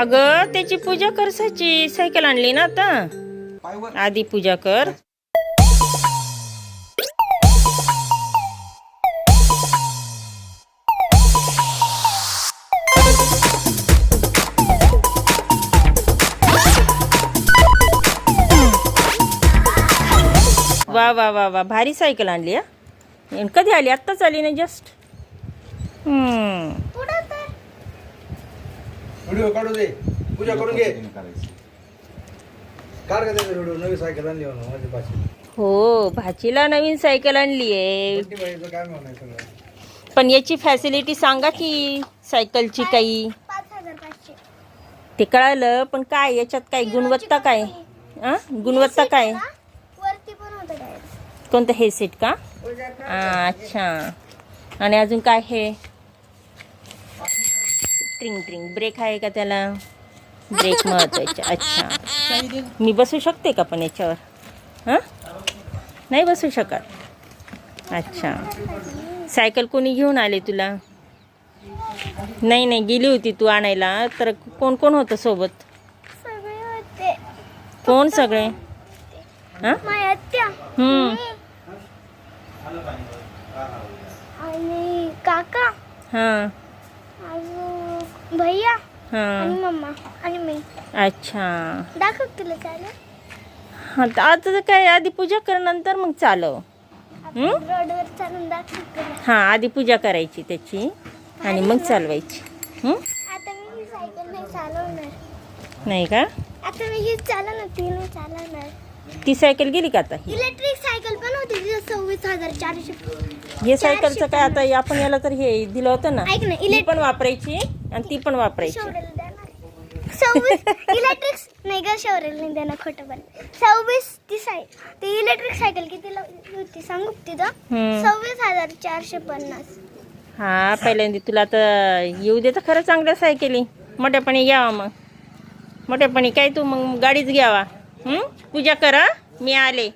अगं त्याची पूजा कर साची. सायकल आणली ना आता. आधी पूजा कर. वा वा वा वा. भारी सायकल आणली हा. कधी आली? आत्ताच आली ना जस्ट हम्म. व्हिडिओ काढू दे. पूजा करून घे. काढ का त्याचा व्हिडिओ नवी सायकल आणली म्हणून माझी पाचशे हो भाचीला नवीन सायकल आणली आहे. काय सगळं? पण याची फॅसिलिटी सांगा की सायकलची काही. ते कळालं पण काय याच्यात काय गुणवत्ता काय? आ? गुणवत्ता काय? वरती पण होतं डायरेक्ट कोणतं हे सीट का आ, अच्छा. आणि अजून काय हे? ट्रिंग ट्रिंग ब्रेक आहे का त्याला? ब्रेक महत्त्वाचे. अच्छा. मी बसू शकते का पण याच्यावर? हां? नाही बसू शकत. अच्छा. सायकल कोणी घेऊन आले तुला? नाही नाही. गेली होती तू आणायला. तर कोण कोण होतं सोबत? कोण सगळे? हां? काका. हां. भैया आणि मम्मा आणि मी. अच्छा. दाखव तुला हां तर आता तर काय आधी पूजा कर नंतर मग चालव. आपण रोडवर चालून दाखव तुला. हां आधी पूजा करायची त्याची आणि मग चालवायची. हं? आता मी ही सायकल नाही चालवणार. नाही का? आता मी ही चालवणार ती नाही चालवणार. ती सायकल गेली का आता ही? इलेक्ट्रिक सायकल पण होती तिथं सव्वीस हजार चारशे. हे सायकलचं काय आता आपण याला तर हे दिलं होतं ना. ऐक ना ही इलेक्ट्रिक पण वापरायची आणि ती पण वापरायची. शौर्याला देणार सव्वीस इलेक्ट्रिक नाही ग शौर्याला नाही देणार खोटं पण. सव्वीस ती साय ती इलेक्ट्रिक सायकल कितीला होती सांगू का तिथं? हम्म. सव्वीस हजार चारशे पन्नास. हा पहिल्यांदा तुला आता येऊ दे तर खरं चांगल्या सायकली. मोठ्यापणी घ्यावा मग. मोठ्यापणी काय तू मग गाडीच घ्यावा? पूजा करा मी आले.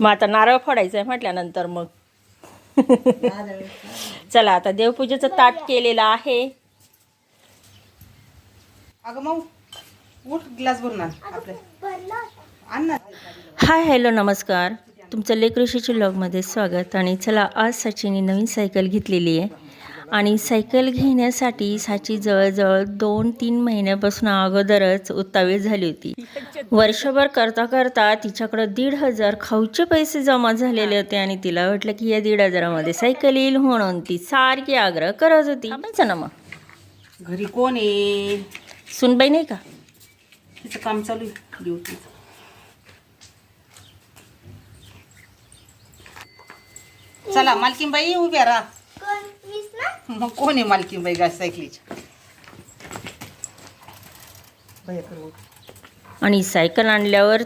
मग आता नारळ फोडायचं आहे म्हटल्यानंतर मग. चला आता देवपूजेचं ताट केलेलं आहे. अगं मग उठ ग्लास भरून हाय हॅलो नमस्कार. तुमचं लेकऋषीच्या ब्लॉगमध्ये स्वागत आणि चला आज सचिनने नवीन सायकल घेतलेली आहे. आणि सायकल घेण्यासाठी साची जवळजवळ दोन तीन महिन्यापासून अगोदरच उतावीळ झाली होती. वर्षभर करता करता तिच्याकडं दीड हजार खाऊचे पैसे जमा झालेले होते आणि तिला वाटलं की या दीड हजारामध्ये सायकल येईल म्हणून ती सारखी आग्रह करत होती. ना मग. घरी कोण आहे? सुनबाई नाही का? तिचं काम चालू आहे. ड्युटीचं चला मालकीनबाई उभ्या राहा. मग कोण आहे मालकीनबाई गाय सायकलीच्या भैया कर उठ. आणि सायकल आणल्यावर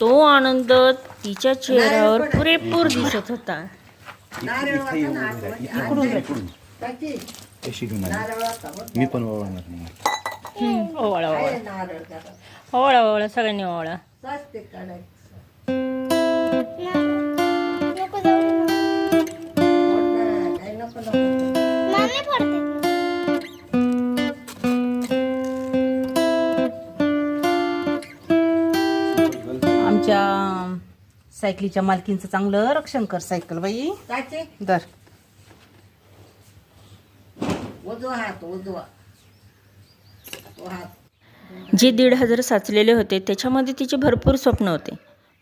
तो आनंद तिच्या चेहऱ्यावर पुरेपूर दिसत होता. मी पण वळवणार नाही ओवळा ओवळा. ओवळा ओवळा. सगळ्यांनी ओवळा. आमच्या सायकलीच्या मालकींचं चांगलं रक्षण कर सायकल बाई. दर. जे दीड हजार साचलेले होते त्याच्यामध्ये तिचे भरपूर स्वप्न होते.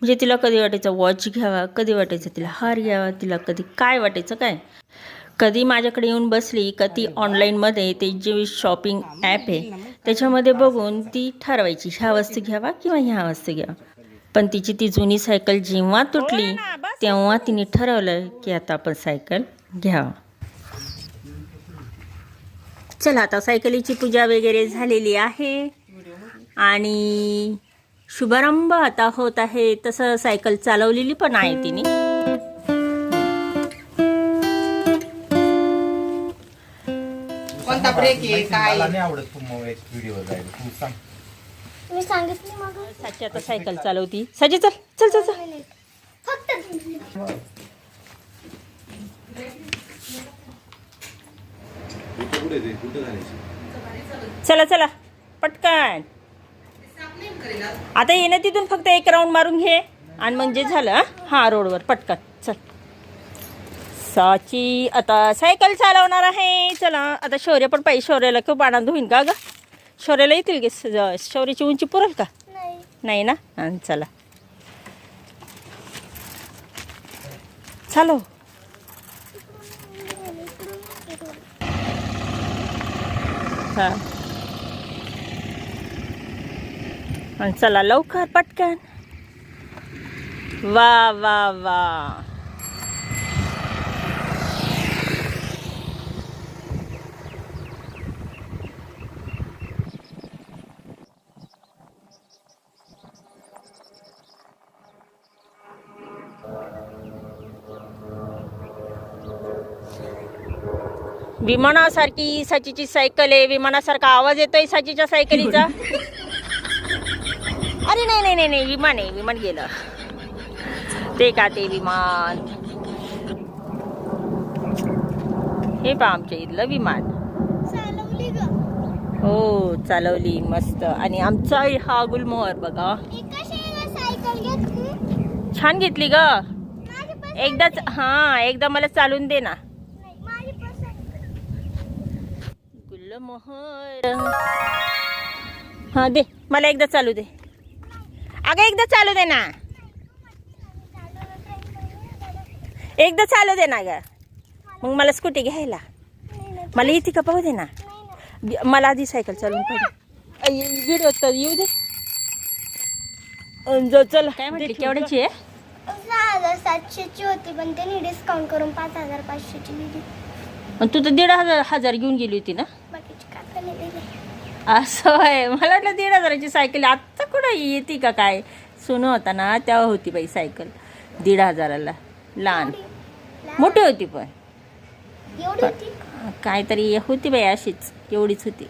म्हणजे तिला कधी वाटायचं वॉच घ्यावा कधी वाटायचं तिला हार घ्यावा तिला कधी काय वाटायचं काय? कधी माझ्याकडे येऊन बसली का ती ऑनलाईनमध्ये ते जे शॉपिंग ॲप आहे त्याच्यामध्ये बघून ती ठरवायची ह्या वस्तू घ्यावा किंवा ह्या वस्तू घ्यावा. पण तिची ती जुनी सायकल जेव्हा तुटली तेव्हा तिने ठरवलं की आता आपण सायकल घ्यावं. चला आता सायकलीची पूजा वगैरे झालेली आहे. आणि शुभारंभ आता होत आहे तसं सायकल चालवलेली पण आहे तिने. कोणता ब्रेक आहे काय? मला नाही आवडत तू मग व्हिडिओ जायला. तू सांग. मी सांगितलं मग. साची आता सायकल चालवती. साची चल चल चल चल. फक्त. चला चला. पटकन. आता ये ना तिथून फक्त एक राऊंड मारून घे. आणि मग जे झालं हं? रोडवर. पटकन. साची आता सायकल चालवणार आहे. चला आता शौर्य पण पाहिजे. शौर्याला खूप आनंद होईल का ग? शौर्याला येतील की? शौर्याची उंची पुरेल का? नाही. नाही ना? चला. चालो हा. चला लवकर पटकन. वा वा वा. विमानासारखी साचीची सायकल आहे. विमानासारखा आवाज येतोय साचीच्या सायकलीचा. अरे नाही नाही नाही नाही. विमान आहे. विमान गेलं. ते का ते विमान? हे पहा आमच्या इथलं विमान. हो चालवली. मस्त. आणि आमचा हा गुलमोहर बघा. छान घेतली ग. एकदाच हा एकदा मला चालून दे ना नाही माझी पण सायकल गुलमोहर हा दे. मला एकदा चालू दे. अगं एकदा चालू दे ना. एकदा चालू दे ना ग. मग मला स्कूटी घ्यायला. मला येते का पाहू दे ना. मला आधी सायकल चालून पाहू व्हिडिओ तर येऊ दे. जो चल. काय म्हटली? केवढ्याची आहे? सहा हजार सातशेची होती पण त्यांनी डिस्काउंट करून पाच हजार पाचशेची दिली. आणि तू तर दीड हजार हजार घेऊन गेली होती ना? असं आहे मला वाटलं दीड हजाराची सायकल आत्ता कुठं येते का काय? सोनं होता ना तेव्हा होती बाई सायकल. दीड हजाराला. लहान. मोठी होती पण. काहीतरी होती बाई अशीच. एवढीच होती.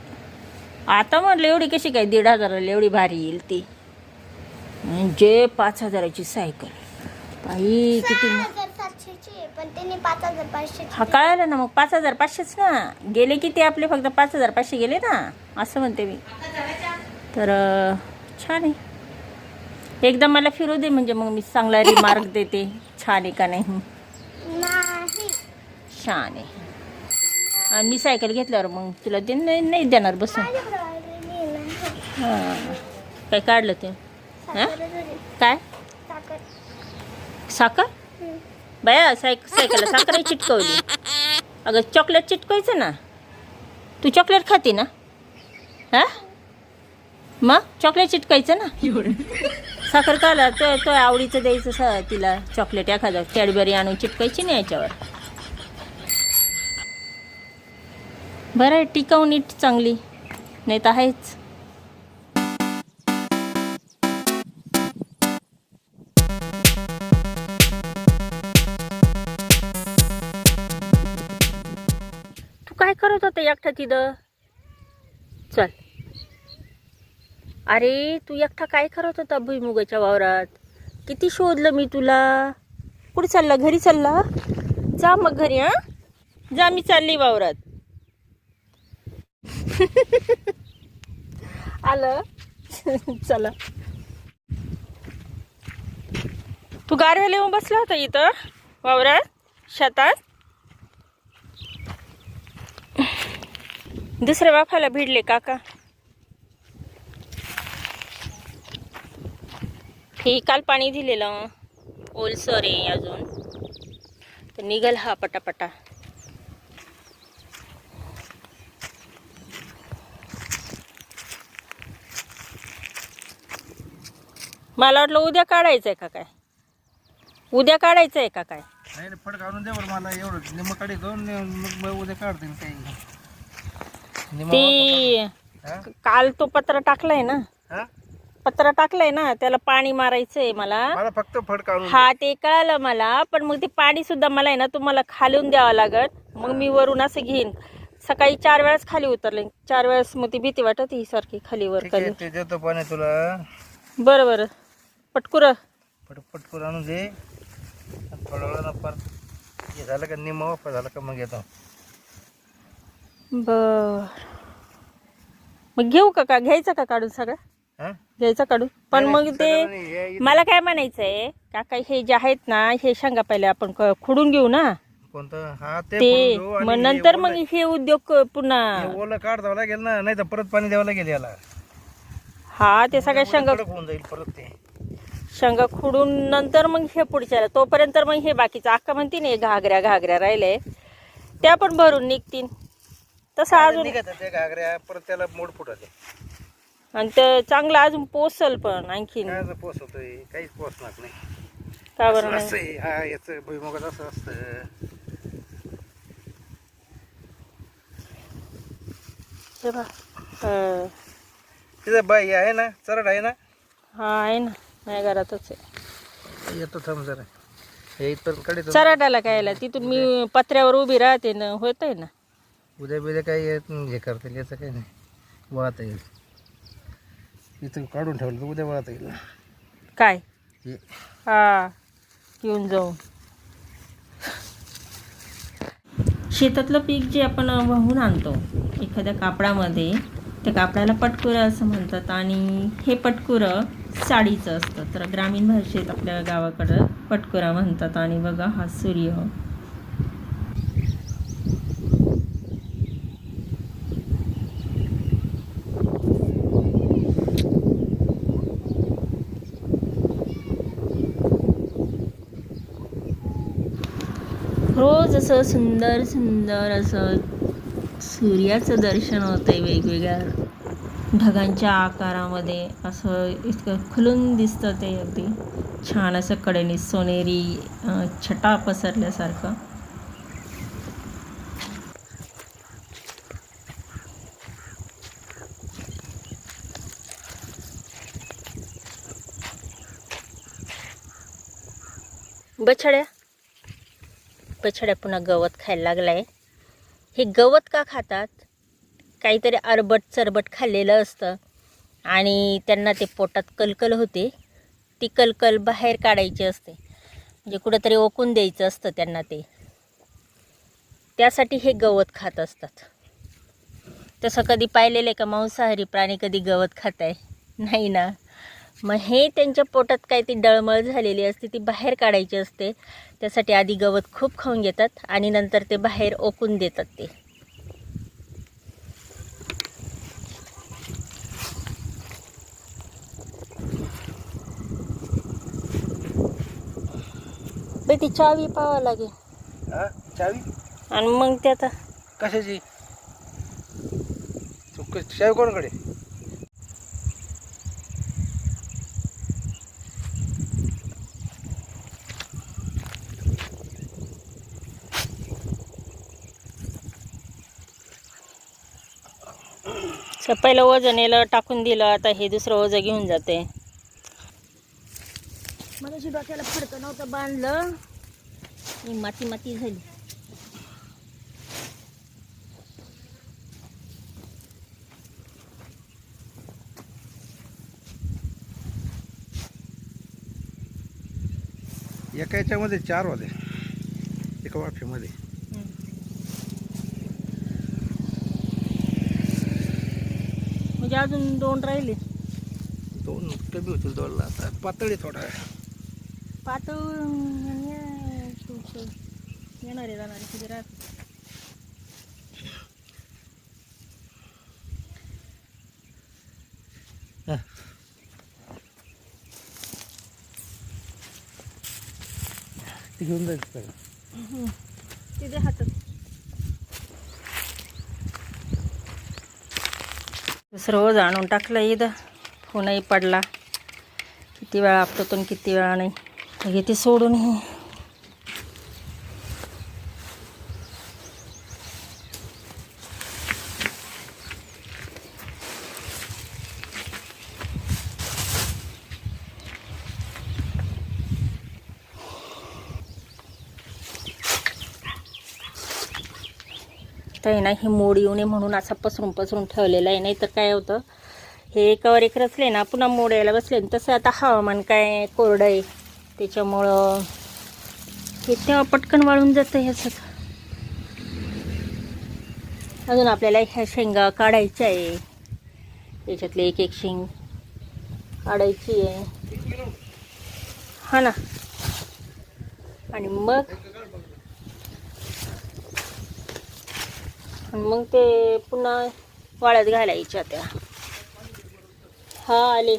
आता म्हटलं एवढी कशी काय दीड हजाराला एवढी भारी येईल ती? म्हणजे पाच हजाराची सायकल. बाई किती सहा हजार सातशेची आहे पण त्यांनी पाच हजार पाचशेची हा कळालं ना मग पाच हजार पाचशेच ना. गेले किती आपले? फक्त पाच हजार पाचशे गेले ना? असं म्हणते मी. तर छान आहे. एकदा मला फिरू दे म्हणजे मग मी चांगला रिमार्क देते. छान आहे का नाही? नाही. छान आहे. आणि मी सायकल घेतल्यावर मग तुला ते नाही नाही देणार बसून. हां. काय काढलं ते? साखरच होती. काय? साखर. साखर. बाया सायक सायकलला साखर चिटकवली. अगं चॉकलेट चिटकवायचं ना? तू चॉकलेट खाते ना? हा? मग? चॉकलेट चिटकायचं ना? साखर काला तो तो आवडीचं द्यायचं स तिला चॉकलेट एखादं कॅडबरी आणून चिटकायची नाही याच्यावर. बरं टिकाऊ नीट चांगली. नाही तर आहेच. करत होते एकटा तिथं? चल. अरे तू एकटा काय करत होता भुईमुगाच्या वावरात? किती शोधलं मी तुला? कुठे चालला? घरी चालला? जा मग घरी हा? जा मी चालली वावरात. आलं? चला. तू गारव्याला येऊन बसला होता इथं वावरात? शेतात? दुसऱ्या बाफाला भिडले काका. हे काल पाणी दिलेलं ओलसर आहे अजून. तर निघल हा पटापटा. मला वाटलं उद्या काढायचं आहे का काय? उद्या काढायचं आहे का काय? नाही फड काढून दे मला एवढं मग मग उद्या काढते काही. ती? काल तो पत्र टाकलाय ना. हा? पत्र टाकलंय ना त्याला पाणी मारायचंय मला. मला फक्त फड काढून हा ते कळालं मला पण मग ते पाणी सुद्धा मला आहे ना तुम्हाला खालून द्यावं लागत मग मी वरून असं घेईन. सकाळी चार वेळेस खाली उतरले. चार वेळेस मग ती भीती वाटत ही सारखी खाली वर ठीक खाली. ते देतो पाणी तुला. बरं बरं. पटकुर. पटपट करून आणून दे. आणि थोड्या वेळानं परत हे झालं का वापर झालं का मग येतो. बर. मग घेऊ का का? घ्यायचं का काढून सगळं? हा? घ्यायचं काढून? पण नाही, मग सगळं ते नाही, हे इथं- मला काय म्हणायचं आहे काका हे जे आहेत ना हे शेंगा पहिले आपण क- खुडून घेऊ ना? कोणतं? हा ते ते करून घेऊ आणि मग हे नंतर ओलं- मग हे उद्योग पुन्हा ओलं काढ द्यावं लागेल ना नाही तर परत पाणी द्यावं लागेल याला. हा ते सगळ्या शेंगा कडक होऊन जाईल परत ते. शेंगा खुडून नंतर मग हे पुढच्या तोपर्यंत मग हे बाकीचं अक्का म्हणते ना हे घागऱ्या घागऱ्या राहिले. त्या पण भरून निघतील. तसं अजून निघत ते घागऱ्या परत त्याला मोड फुटते आणि ते चांगलं अजून पोसल पण आणखीन. काय पोस होतोय काहीच पोचणार नाही. का बरं नाही? असं आहे, हा याचं भुईमुगात असं असतं. हे बघ. हा. तिथं बाई आहे ना? चरड आहे ना? हा, आहे ना. माझ्या घरातच आहे. येतो थांब जरा. हे इथपर्यंत कडे चराटाला काय यायला तिथून मी पत्र्यावर उभी राहते ना. होत आहे ना? उद्या बिद्या काही येत नाही, हे करता याचं काही नाही. वाहता येईल. इथं काढून ठेवलं तर उद्या वाहता येईल. काय? हे. हा घेऊन जाऊ. शेतातलं पीक जे आपण वाहून आणतो एखाद्या कापडामध्ये त्या कापडाला पटकुरं असं म्हणतात आणि हे पटकुरं साडीचं असतं. तर ग्रामीण भाषेत आपल्या गावाकडं पटकुरा म्हणतात आणि बघा हा सूर्य रोज असं सुंदर सुंदर असं सूर्याचं दर्शन होतं आहे वेगवेगळ्या ढगांच्या आकारामध्ये. असं इतकं खुलून दिसतं ते अगदी. छान असं कडेने सोनेरी छटा पसरल्यासारखं. बछड्या. पछड्या पुन्हा गवत खायला लागलाय. हे गवत का खातात? काहीतरी अरबट चरबट खाल्लेलं असतं. आणि त्यांना ते पोटात कलकल होते. ती कलकल बाहेर काढायची असते. म्हणजे कुठंतरी ओकून द्यायचं असतं त्यांना ते. त्यासाठी हे गवत खात असतात. तसं कधी पाहिलेलं आहे का? मांसाहारी प्राणी कधी गवत खात आहे नाही ना? मग हे त्यांच्या पोटात काय ती डळमळ झालेली असते ती बाहेर काढायची असते त्यासाठी आधी गवत खूप खाऊन घेतात आणि नंतर ते बाहेर ओकून देतात ते ती चावी पाहावं लागेल हा चावी आणि मग ते आता कशाची चावी कोणाकडे स- पहिलं वजन याला टाकून दिलं आता हे दुसरं वजन घेऊन जाते. मगाशी डोक्याला फडकं नव्हतं बांधलं. ही माती माती झाली. एका याच्यामध्ये चार होते. एका वाफेमध्ये. म्हणजे अजून दोन राहिले. दोन कमी होतील दोनला आता पातळी थोडा. आहे पातळ येणारे जाणारे किती राहते हा. ते घेऊन जायचं सगळं तिथे हातात. दुसरं आणून टाकलं ईद फोनही पडला. किती वेळा आपटतो किती वेळा नाही. हे घेते सोडून हे तर आहे ना हे मोड येऊ नये म्हणून असा पसरून पसरून ठेवलेला आहे. नाही तर काय होतं हे एकावर एक रचले ना पुन्हा मोड यायला बसले तसं आता हवामान काय कोरडं आहे त्याच्यामुळं हे तेव्हा पटकन वाळून जातं ह्याचं अजून आपल्याला ह्या शेंगा काढायच्या आहे. याच्यातले एक एक शेंग काढायची आहे. हा ना. आणि मग? मग ते पुन्हा वाळत घालायच्या त्या हा आले.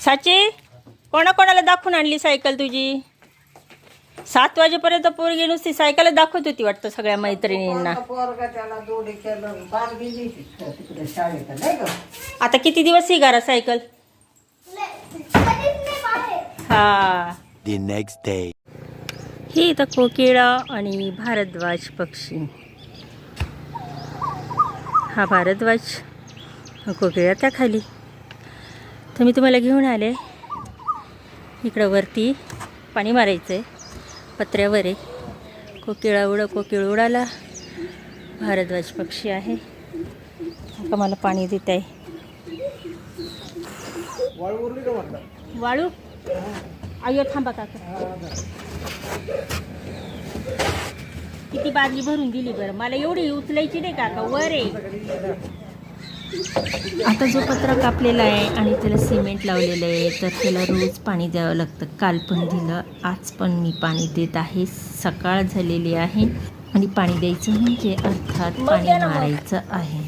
साची कोणाकोणाला दाखवून आणली सायकल तुझी? सात वाजेपर्यंत पोरगी नुसती सायकल दाखवत होती वाटतं सगळ्या मैत्रिणींना. पोरगा त्याला जोडी केलं बार गेली तिकडे शाळेत नाही ग आता किती दिवस ही घरा सायकल? हा. The next day. ही इथं कोकिळा आणि भारद्वाज पक्षी. हा भारद्वाज हा कोकिळा त्या खाली. तर मी तुम्हाला घेऊन आले. इकडं वरती पाणी मारायचं आहे पत्र्यावर आहे. कोकिळा उड कोकिळ उडाला. भारद्वाज पक्षी आहे. आता मला पाणी देत आहे. वाळू आयो थांबा काका. किती बादली भरून दिली बरं. मला एवढी उचलायची नाही काका. वर आहे. आता जो पत्रा कापलेला आहे आणि त्याला सिमेंट लावलेलं आहे तर त्याला रोज पाणी द्यावं लागतं. काल पण दिलं आज पण मी पाणी देत आहे. सकाळ झालेली आहे आणि पाणी द्यायचं म्हणजे अर्थात पाणी मारायचं आहे.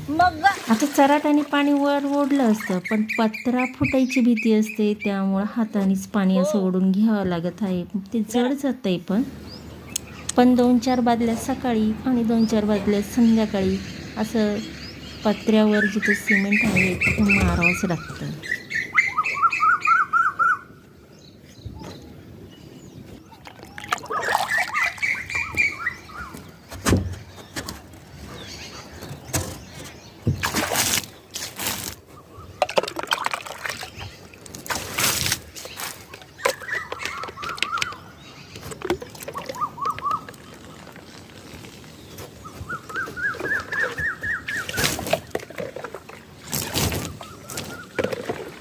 आता चराटाने पाणी वर ओढलं असतं पण पत्रा फुटायची भीती असते. त्यामुळं हातानेच पाणी असं ओढून घ्यावं लागत आहे. ते जड जात आहे पण. पण दोन चार बादल्या सकाळी आणि दोन चार बादल्या संध्याकाळी असं पत्र्यावर जिथं सिमेंट आहे तिथं मारावंच लागतं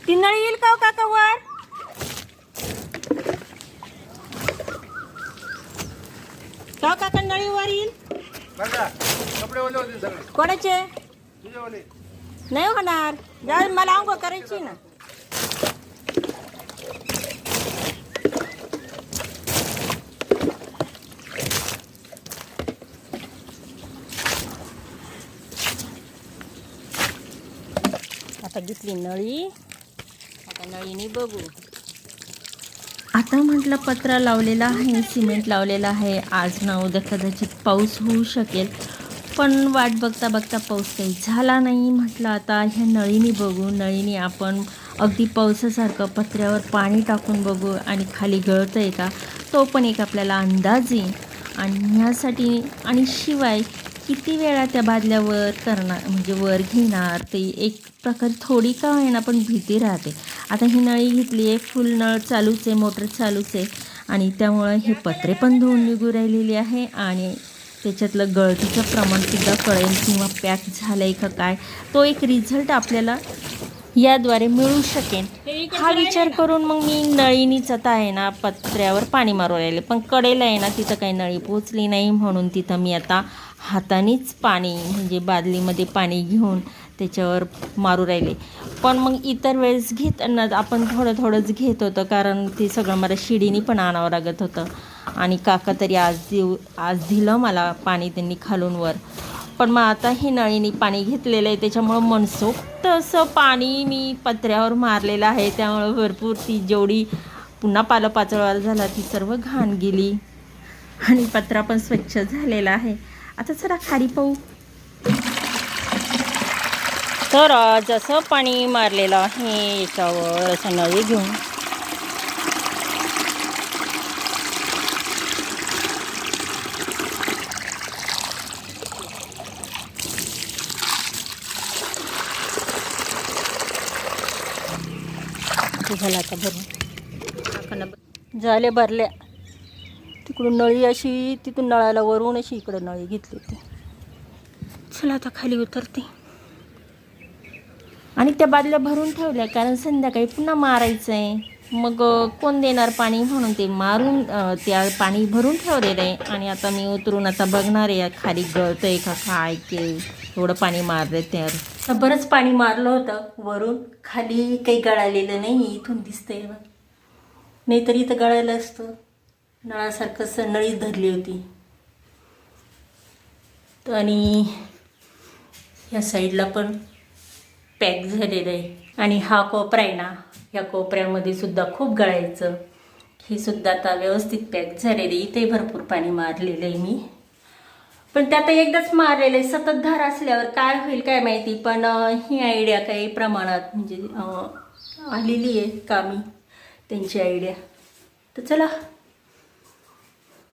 ती नळी येईल का हो काका वर का हो काका नळी वर येईल कपडे ओले होते सगळे कोणाचे तुझे ओले नाही होणार जा मला आंघोळ करायची ना आता घेतली नळी आता नळीने बघू आता म्हटलं पत्रा लावलेला आहे सिमेंट लावलेला आहे. आज ना उद्या कदाचित पाऊस होऊ शकेल. पण वाट बघता बघता पाऊस काही झाला नाही म्हटलं आता. ह्या नळीने बघू नळीने आपण अगदी पावसासारखं पत्र्यावर पाणी टाकून बघू आणि खाली गळतं आहे का? तो पण एक आपल्याला अंदाज येईल. आणि ह्यासाठी आणि शिवाय किती वेळा त्या बादल्यावर करणार म्हणजे वर घेणार ते एक प्रकारे थोडी का होईना पण भीती राहते. आता ही नळी घेतली आहे. फुल नळ चालूच आहे मोटर चालूच आहे. आणि त्यामुळं हे पत्रे पण धुवून निघू राहिलेली आहे. आणि त्याच्यातलं गळतीचं प्रमाणसुद्धा कळेल किंवा पॅक झालं आहे का काय. तो एक रिझल्ट आपल्याला याद्वारे मिळू शकेन हा विचार करून मग मी नळीनीच आता आहे ना पत्र्यावर पाणी मारू राहिले पण कडेला आहे ना तिथं काही नळी पोचली नाही म्हणून तिथं मी आता हातानेच पाणी म्हणजे बादलीमध्ये पाणी घेऊन त्याच्यावर मारू राहिले. पण मग इतर वेळेस घेत आपण थोडं थोडंच घेत होतं कारण ते सगळं मला शिडीने पण आणावं लागत होतं. आणि काका तरी आज देऊ आज दिलं मला पाणी त्यांनी खालून वर. पण मग आता हे नळीने पाणी घेतलेलं आहे त्याच्यामुळं मनसोक्त असं पाणी मी पत्र्यावर मारलेलं आहे. त्यामुळं भरपूर ती जेवढी पुन्हा पालं झाला ती सर्व घाण गेली. आणि पत्रा पण स्वच्छ झालेला आहे. आता जरा खाली पाहू. तर जसं पाणी मारलेलं आहे याच्यावर असं नळी घेऊन. झालं आता भरून. झाले भरल्या तिकडून नळी अशी तिथून नळाला वरून अशी इकडं नळी घेतली होती. चला आता खाली उतरते. आणि त्या बादल्या भरून ठेवल्या कारण संध्याकाळी पुन्हा मारायचं आहे मग कोण देणार पाणी म्हणून ते मारून त्या पाणी भरून ठेवलेलं आहे आणि आता मी उतरून आता बघणार आहे खाली गळतं आहे का काय के एवढं पाणी मारलं त्यावर. तर बरंच पाणी मारलं होतं वरून. खाली काही गळालेलं नाही इथून दिसतंय बघ. नाहीतर इथं गळायला असतं. नळासारखं सनळीच नळी धरली होती. तर आणि या साईडला पण पॅक झालेलं आहे. आणि हा कोपरा आहे ना या कोपऱ्यामध्ये सुद्धा खूप गळायचं. हे सुद्धा आता व्यवस्थित पॅक झालेलं आहे. इथे भरपूर पाणी मारलेलं आहे मी. पण ते आता एकदाच मारलेलं आहे. सतत धार असल्यावर काय होईल काय माहिती. पण ही आयडिया काही प्रमाणात म्हणजे आलेली आहे कामी. त्यांची आयडिया तर चला